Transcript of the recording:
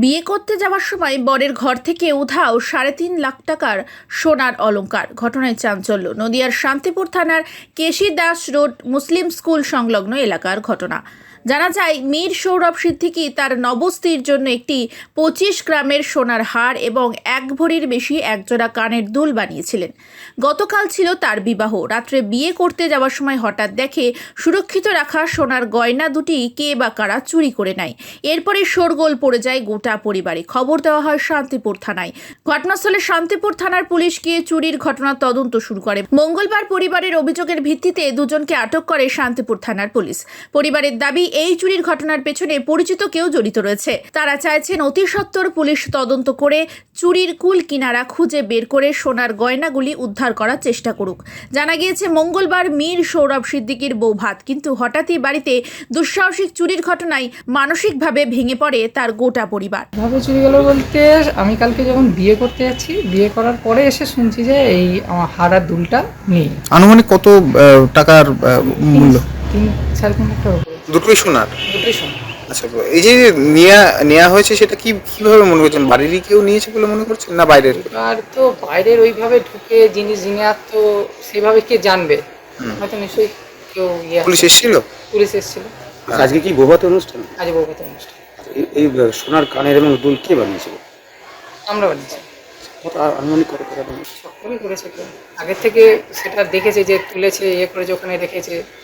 বিয়ে করতে যাওয়ার সময় বরের ঘর থেকে উধাও সাড়ে তিন লাখ টাকার সোনার অলঙ্কার ঘটনায় চাঞ্চল্য। নদিয়ার শান্তিপুর থানার কেশি দাস রোড মুসলিম স্কুল সংলগ্ন এলাকার ঘটনা। জানা যায়, মীর সৌরভ সিদ্দিকী তার নবস্ত্রীর জন্য একটি পঁচিশ গ্রামের সোনার হার এবং এক ভরির বেশি একজোড়া কানের দুল বানিয়েছিলেন। গতকাল ছিল তার বিবাহ। রাত্রে বিয়ে করতে যাওয়ার সময় হঠাৎ দেখে, সুরক্ষিত রাখা সোনার গয়না দুটি কে বা কারা চুরি করে নেয়। এরপরে শোরগোল পড়ে যায় গোটা পরিবারে। খবর দেওয়া হয় শান্তিপুর থানায়। ঘটনাস্থলে শান্তিপুর থানার পুলিশ গিয়ে চুরির ঘটনার তদন্ত শুরু করে। মঙ্গলবার পরিবারের অভিযোগের ভিত্তিতে দুজনকে আটক করে শান্তিপুর থানার পুলিশ। পরিবারের দাবি এই চুরির ঘটনার পেছনে পরিচিত কেউ জড়িত রয়েছে। তারা চাইছেন অতি সত্বর পুলিশ তদন্ত করে চুরির কুল কিনারা খুঁজে বের করে সোনার গয়নাগুলি উদ্ধার করার চেষ্টা করুক। জানা গিয়েছে মঙ্গলবার মীর সৌরভ সিদ্দিকীর বৌভাত কিন্তু হঠাৎই বাড়িতে দুঃসাহসিক চুরির ঘটনায় মানসিকভাবে ভেঙে পড়ে তার গোটা পরিবার। ভাবে চুরি গেল বলতে আমি কালকে যখন বিয়ে করতে যাচ্ছি বিয়ে করার পরে এসে শুনছি যে এই আমার হারার দুলটা নেই। আনুমানিক কত টাকার মূল্য? তিন সাড়ে তিন লাখ টাকা। দুটোই সোনার? দুটোই শোন আচ্ছা এই যে নেওয়া নেওয়া হয়েছে সেটা কি কীভাবে মনে করছেন? বাড়িরই কেউ নিয়েছে বলে মনে করছেন না বাইরের? আর তো বাইরের ওইভাবে ঢুকে জিনিস জিনিস তো সেভাবে কে জানবে? হয়তো নিশ্চয়ই কেউ ইয়ে পুলিশ এসেছিল? পুলিশ এসেছিল। আজকে কি বৌভাত অনুষ্ঠান? আজ বৌভাত অনুষ্ঠান। এই- এই সোনার কানের এবং দুল কে বানিয়েছিল? আমরা বানিয়েছি। আনুমানিক কত টাকা সকলেই করেছে আগের থেকে সেটা দেখেছে যে তুলেছে ইয়ে করেছে ওখানে রেখেছে।